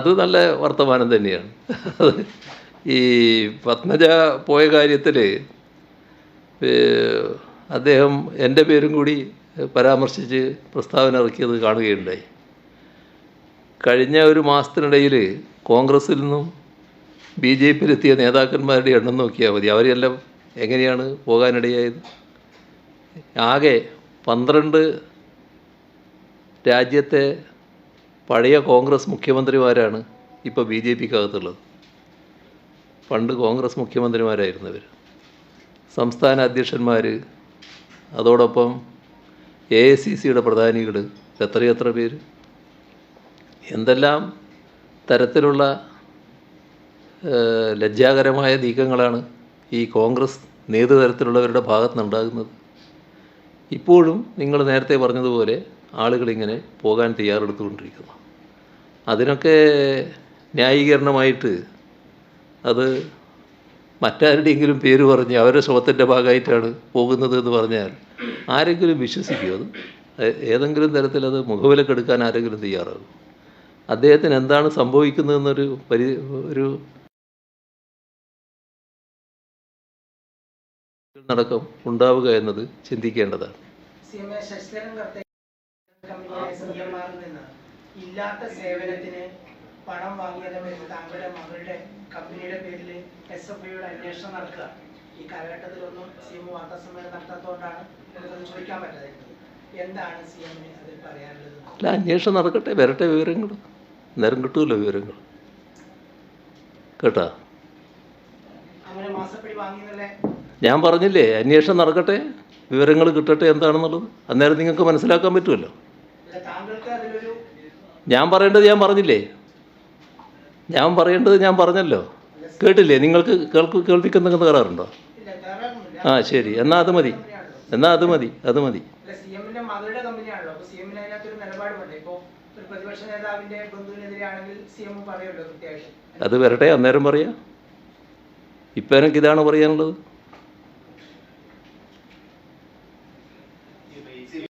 അത് നല്ല വർത്തമാനം തന്നെയാണ്. ഈ പത്മജ പോയ കാര്യത്തിൽ അദ്ദേഹം എന്റെ പേരും കൂടി പരാമർശിച്ച് പ്രസ്താവന ഇറക്കിയത് കാണുകയുണ്ടായി. കഴിഞ്ഞ ഒരു മാസത്തിനിടയിൽ കോൺഗ്രസിൽ നിന്നും ബി ജെ പിയിലെത്തിയ നേതാക്കന്മാരുടെ എണ്ണം നോക്കിയാൽ മതി. അവരെല്ലാം എങ്ങനെയാണ് പോകാനിടയായത്? ആകെ പന്ത്രണ്ട് രാജ്യത്തെ പഴയ കോൺഗ്രസ് മുഖ്യമന്ത്രിമാരാണ് ഇപ്പോൾ ബി ജെ പിക്കകത്തുള്ളത്. പണ്ട് കോൺഗ്രസ് മുഖ്യമന്ത്രിമാരായിരുന്നവർ സംസ്ഥാന അധ്യക്ഷന്മാർ അതോടൊപ്പം എ ഐ സി സിയുടെ പ്രധാനികൾ എത്രയെത്ര പേര്? എന്തെല്ലാം തരത്തിലുള്ള ലജ്ജാകരമായ നീക്കങ്ങളാണ് ഈ കോൺഗ്രസ് നേതൃതരത്തിലുള്ളവരുടെ ഭാഗത്ത് നിന്നുണ്ടാകുന്നത് ഇപ്പോഴും നിങ്ങൾ നേരത്തെ പറഞ്ഞതുപോലെ ആളുകളിങ്ങനെ പോകാൻ തയ്യാറെടുത്തുകൊണ്ടിരിക്കുന്നു. അതിനൊക്കെ ന്യായീകരണമായിട്ട് അത് മറ്റാരുടെയെങ്കിലും പേര് പറഞ്ഞ് അവരുടെ ശ്രമത്തിന്റെ ഭാഗമായിട്ടാണ് പോകുന്നത് എന്ന് പറഞ്ഞാൽ ആരെങ്കിലും വിശ്വസിക്കുമോ അത്? ഏതെങ്കിലും തരത്തിൽ അത് മുഖവിലക്കെടുക്കാൻ ആരെങ്കിലും തയ്യാറാകും. അദ്ദേഹത്തിന് എന്താണ് സംഭവിക്കുന്നതെന്നൊരു പരി ഒരു നടക്കം ഉണ്ടാവുക എന്നത് ചിന്തിക്കേണ്ടതാണ്. ഇല്ലാത്ത സേവനത്തിന് പണം വാങ്ങിയതും താങ്കളുടെ മകളുടെ കമ്പനിയുടെ പേരിൽ എസ് എഫ് ഐയുടെ അന്വേഷണം നടക്കുക. ഈ കാലഘട്ടത്തിലൊന്നും സി എം വാർത്താ സമ്മേളനം നടത്താത്തതുകൊണ്ടാണ് നമുക്കത് ചോദിക്കാൻ പറ്റാതിരുന്നത്. എന്താണ് സി എമ്മിന് അതിൽ പറയാനുള്ളത്? അല്ല അന്വേഷണം നടക്കട്ടെ വരട്ടെ വിവരങ്ങൾ നേരം കിട്ടുമല്ലോ വിവരങ്ങൾ കേട്ടാ? അങ്ങനെ മാസപ്പടി ഞാൻ പറഞ്ഞില്ലേ അന്വേഷണം നടക്കട്ടെ വിവരങ്ങൾ കിട്ടട്ടെ എന്താണെന്നുള്ളത്. അന്നേരം നിങ്ങൾക്ക് മനസ്സിലാക്കാൻ പറ്റുമല്ലോ. ഞാൻ പറയേണ്ടത് ഞാൻ പറഞ്ഞില്ലേ? ഞാൻ പറയേണ്ടത് ഞാൻ പറഞ്ഞല്ലോ. കേട്ടില്ലേ? നിങ്ങൾക്ക് കേൾക്ക് കേൾപ്പിക്കുന്ന കയറാറുണ്ടോ ആ ശരി. എന്നാൽ അത് മതി. എന്നാൽ അത് മതി. അത് മതി. അത് വരട്ടെ അന്നേരം പറയാ. ഇപ്പൊ എനിക്ക് ഇതാണ് പറയാനുള്ളത്.